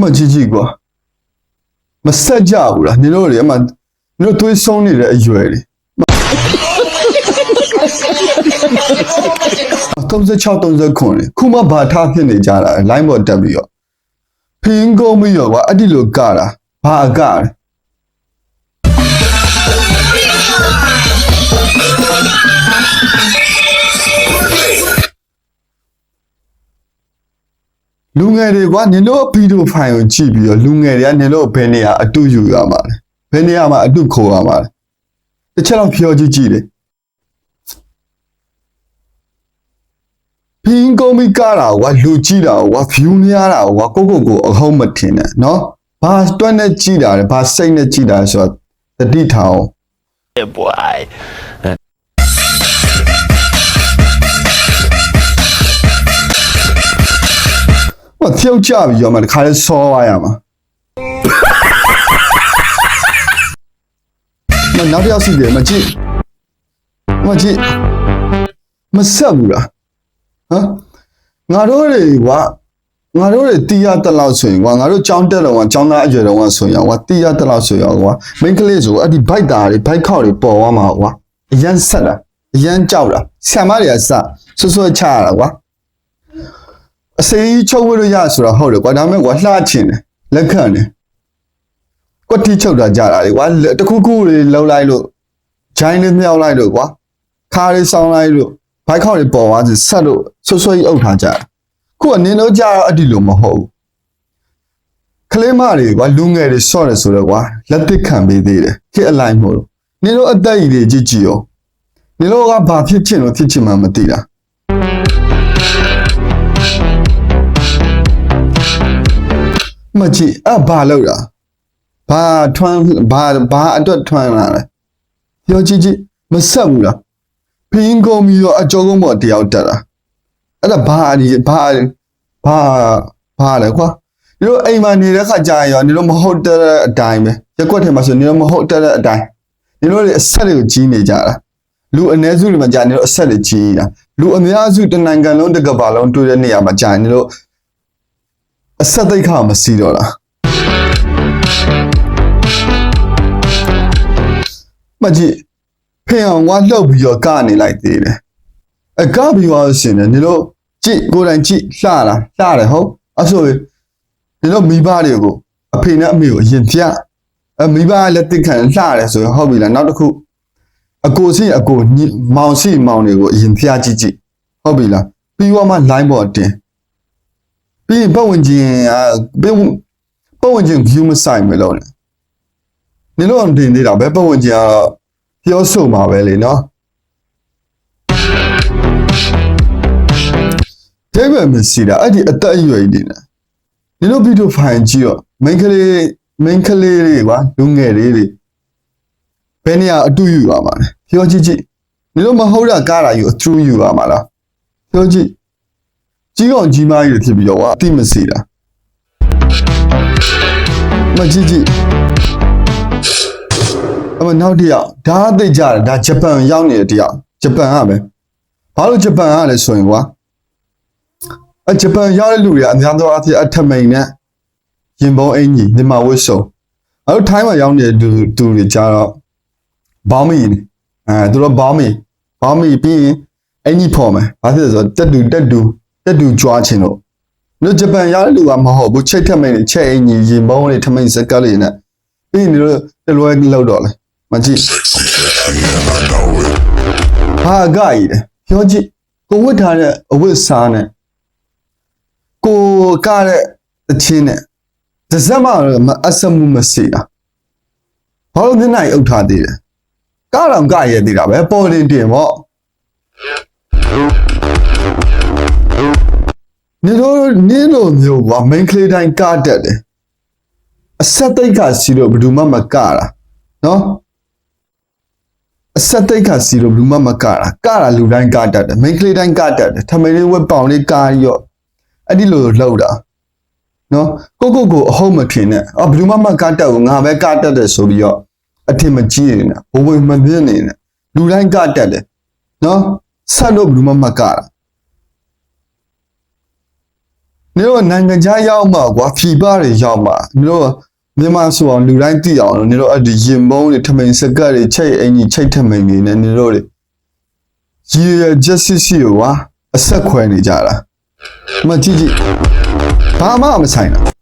မကြည့်ကြည့်ကွာမဆက်ကြဘူးလားနင်တို့တွေအမှနင်တို့သွေးဆုံးနေတဲ့အရွယ်တွေ36 39လေခုမှဘာထားဖြစ်နေကြတာလဲ line ပေါ်တက်ပြီးတော့ဖင်းကုန်ပြီးတော့ကွာအဲ့ဒီလိုကတာဘာအကလဲ လူငယ်တွေကွာနင်တို့ဗီဒီယိုဖိုင်ကိုကြည့်ပြီးတော့လူငယ်တွေကနင်တို့ဘယ်နေရာအတူယူရမှာလဲဘယ်နေရာမှာအတူခိုးရမှာလဲတစ်ချက်တော့ပြောကြည့်ကြည့်လေဖင်းကုန်ပြီးကတာကွာလူကြည့်တာကွာ view များတာကွာကိုကိုကိုအဟုံးမထင်နဲ့နော်ဘာတွက်နဲ့ကြည့်တာလဲဘာစိတ်နဲ့ကြည့်တာလဲဆိုတော့တတိထောင် Yeah, boy. ဟိုဖြုတ်ကြပြီးရောမှတခါလဲဆောသွားရမှာမနောက်တစ်ယောက်ရှိတယ်မကြည့်မကြည့်မဆက်ဘူးလားဟမ်ငါတို့တွေကွာငါတို့တွေတီးရတက်လောက်ဆိုရင်ကွာငါတို့ကြောင်းတက်တော့ကွာကြောင်းသားအရွယ်တော့ကွာဆိုရင်ကွာတီးရတက်လောက်ဆိုရင်ကွာမိန်းကလေးဆိုအဲ့ဒီဘိုက်သားတွေဘိုက်ခေါက်တွေပေါ်သွားမှာကွာအရန်ဆက်တာအရန်ကြောက်တာဆံမတွေကစဆွဆွချရတာကွာ အစိမ်းချုပ်ဝဲလို့ရဆိုတော့ဟုတ်တယ်ကွာဒါပေမဲ့ကွာလှချင်တယ်လက်ခံတယ်ကွက်တီချုပ်တာကြတာလေကွာတခုခုလေးလှုပ်လိုက်လို့ဂျိုင်းလေးမြောက်လိုက်လို့ကွာခါလေးဆောင်းလိုက်လို့ဘိုက်ခေါက်လေးပေါ်သွားစီဆက်လို့ဆွဆွကြီးအုပ်ထားကြတယ်ခုကနင်းတော့ကြတော့အဲ့ဒီလိုမဟုတ်ဘူးကလေးမတွေကွာလူငယ်တွေဆော့တယ်ဆိုတော့ကွာလက်သစ်ခံပေးသေးတယ်ခေတ်အလိုက်မို့လို့နင်းတို့အသက်ကြီးတွေကြည့်ကြည့်ရောနင်းတို့ကဘာဖြစ်ချင်လို့ဖြစ်ချင်မှမသိတာ မကြည့်အဘာလောက်တာဘာထွန်းဘာဘာအတွက်ထွန်းလာလဲပြောကြည့်ကြည့်မဆက်ဘူးလားဖင်းကုန်ပြီးတော့အကျော်ကုန်းပေါ်တယောက်တက်တာအဲ့ဒါဘာဒီဘာဘာဘာလဲကွာဒီလိုအိမ်မှာနေတဲ့ခါကြာရင်ရောဒီလိုမဟုတ်တဲ့အတိုင်းပဲရက်ွက်ထဲမှာဆိုဒီလိုမဟုတ်တဲ့အတိုင်းဒီလိုတွေအဆက်တွေကိုကြီးနေကြတာလူအ ਨੇ စုတွေမှာကြာနေလို့အဆက်တွေကြီးနေတာလူအများစုတစ်နိုင်ငံလုံးတစ်ကမ္ဘာလုံးတွေ့တဲ့နေရာမှာကြာနေလို့ အဆက်သိက္ခာမစီတော့လားမကြည့်ဖင်အောင်ဝါလှုပ်ပြီးတော့ကနေလိုက်သေးတယ်အကပြီးသွားလို့ရှရင်လေဒီလိုကြည့်ကိုယ်တိုင်ကြည့်လှတာလှတယ်ဟုတ်အဆိုရင်ဒီလိုမိဘတွေကိုအဖေနဲ့အမေကိုအရင်ပြအမိဘကလက်သိခံလှတယ်ဆိုရင်ဟုတ်ပြီလားနောက်တစ်ခုအကိုစီအကိုညီမောင်စီမောင်တွေကိုအရင်ပြကြည့်ကြည့်ဟုတ်ပြီလားပြီးတော့မှ line ပေါ်တင် ပြီးရင်ပတ်ဝန်းကျင်อ่ะပတ်ဝန်းပတ်ဝန်းကျင် view မဆိုင်မလို့နဲ့နင်တို့အောင်တင်သေးတာပဲပတ်ဝန်းကျင်ကတော့ပြောဆိုမှာပဲလေနော်ဒိဗယ်မစီတာအဲ့ဒီအသက်အရွယ်ကြီးနေနင်တို့ဗီဒီယိုဖိုင်ကြည့်တော့ main ကလေး main ကလေးတွေကွာလူငယ်လေးတွေဘယ်နေရာအတူယူရမှာလဲပြောကြည့်ကြည့်နင်တို့မဟုတ်တာကားတာယူအထူးယူရမှာလားပြောကြည့် ကြီးကောင်ကြီးမားကြီးတွေဖြစ်ပြီးတော့ကွာအတိမစီတာမကြည့်ကြည့်အမနောက်တစ်ယောက်ဒါအသိကြတယ်ဒါဂျပန်ရောက်နေတဲ့တစ်ယောက်ဂျပန်ကပဲဘာလို့ဂျပန်ကလဲဆိုရင်ကွာအဂျပန်ရောက်တဲ့လူတွေကအများသောအားဖြင့်အထမိန်နဲ့ရင်ပုံးအင်ကြီးဒီမှာဝတ်စုံအဲတို့ထိုင်းမှာရောက်နေတဲ့လူသူတွေကြတော့ဘောင်းမီအဲသူတို့ဘောင်းမီဘောင်းမီပြီးရင်အင်ကြီးဖော်မယ်ဘာဖြစ်လဲဆိုတော့တက်တူတက်တူ တက်တူကြွားခြင်းလို့တို့ဂျပန်ရောက်တဲ့လူကမဟုတ်ဘူးချိတ်ထမိန်တွေချက်အင်ကြီးရင်ပုံးတွေထမိန်စကတ်လေးနဲ့ပြီးရင်တို့တလွဲလောက်တော့လေမကြည့်ဟာအကကြီးတယ်ပြောကြည့်ကိုဝတ်ထားတဲ့အဝတ်စားနဲ့ကိုကတဲ့အချင်းနဲ့တစ်စက်မှတော့မအဆမှုမစီတာဘာလို့မျက်နှာကြီးအုပ်ထားသေးတယ်ကားတော့ကရဲသေးတာပဲပေါ်တင်တင်ပေါ့ နေတော့နင်းလိုမျိုးက main ကလေးတိုင်းကတတ်တယ်အဆက်သိက္ခာစီတော့ဘယ်သူမှမကတာနော်အဆက်သိက္ခာစီတော့ဘယ်သူမှမကတာကတာလူတိုင်းကတတ်တယ် main ကလေးတိုင်းကတတ်တယ်ထမင်းလေးဝက်ပေါင်လေးကာရော့အဲ့ဒီလိုလှုပ်တာနော်ကိုကိုကိုအဟုတ်မထင်နဲ့အော်ဘယ်သူမှမကတတ်ဘူးငါပဲကတတ်တယ်ဆိုပြီးတော့အထင်မကြီးနေနဲ့ဘဝမပြည့်နေနဲ့လူတိုင်းကတတ်တယ်နော်ဆက်လို့ဘယ်သူမှမကတာ နေတော့နိုင်ငံခြားရောက်မှာကွာဖြီပါတွေရောက်မှာနေတော့မြန်မာဆိုအောင်လူတိုင်းသိအောင်လို့နေတော့အဲ့ဒီရင်မုံတွေထမိန်စကတ်တွေချိတ်အင်ကြီးချိတ်ထမိန်တွေနဲ့နေတော့လေရည်ရချက်စစ်စီကိုကွာအဆက်ခွဲနေကြတာမကြည့်ကြည့်ဘာမှမဆိုင်တာ